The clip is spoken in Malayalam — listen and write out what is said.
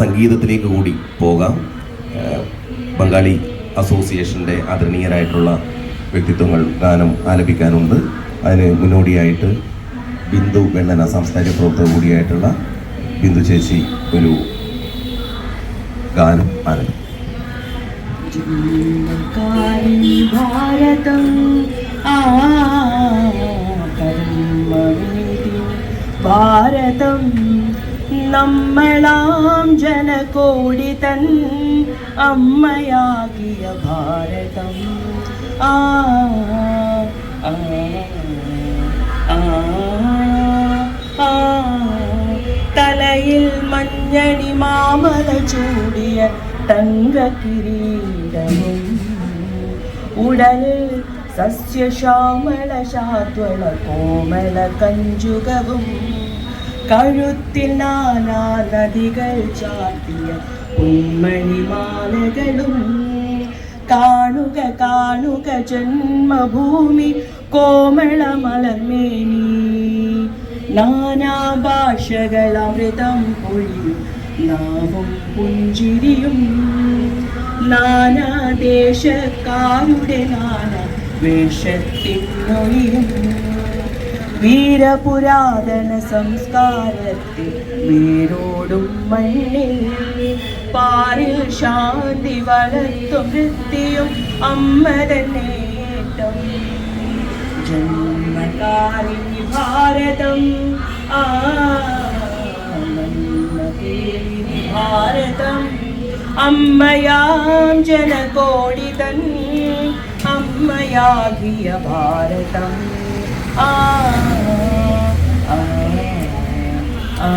സംഗീതത്തിലേക്ക് കൂടി പോകാം. ബംഗാളി അസോസിയേഷന്റെ ആദരണീയരായിട്ടുള്ള വ്യക്തിത്വങ്ങൾ ഗാനം ആലപിക്കാനുണ്ട്. അതിന് മുന്നോടിയായിട്ട് ബിന്ദു വെണ്ണന സാംസ്കാരിക പ്രവർത്തക കൂടിയായിട്ടുള്ള ബിന്ദു ചേച്ചി ഒരു ഗാനം ആലപിക്കും. ഭാരതം ഭാരതം നമ്മളാം ജനകോടി തൻ അമ്മയാകിയ ഭാരതം. ആ. തലയിൽ മഞ്ഞണി മാമല ചൂടിയ തങ്ക കിരീടവും ഉടലിൽ സസ്യശ്യാമള ശാദ്വള കോമള കഞ്ചുകവും. കഴുത്തിൽ നാനാ നദികൾ ചാർത്തിയ ഉന്മണിമാലകളും കാണുക കാണുക ജന്മഭൂമി കോമള മലർമേനി നാനാ ഭാഷകൾ അമൃതം പൊഴിയും നാവും പുഞ്ചിരിയും. നാനാ ദേശക്കാരുടെ നാനാ വേഷത്തിനൊളിയും വീരപുരാതന സംസ്കാരത്തിൽ വീരോടും മണ്ണിൽ പാറിൽ ശാന്തി വളർത്തും വൃത്തിയും അമ്മ തന്നേറ്റം ജന്മകാരിണി ഭാരതം ആ ഭാരതം. അമ്മയാം ജനകോടി തന്നെ അമ്മയാകിയ ഭാരതം. ആ ആ ആ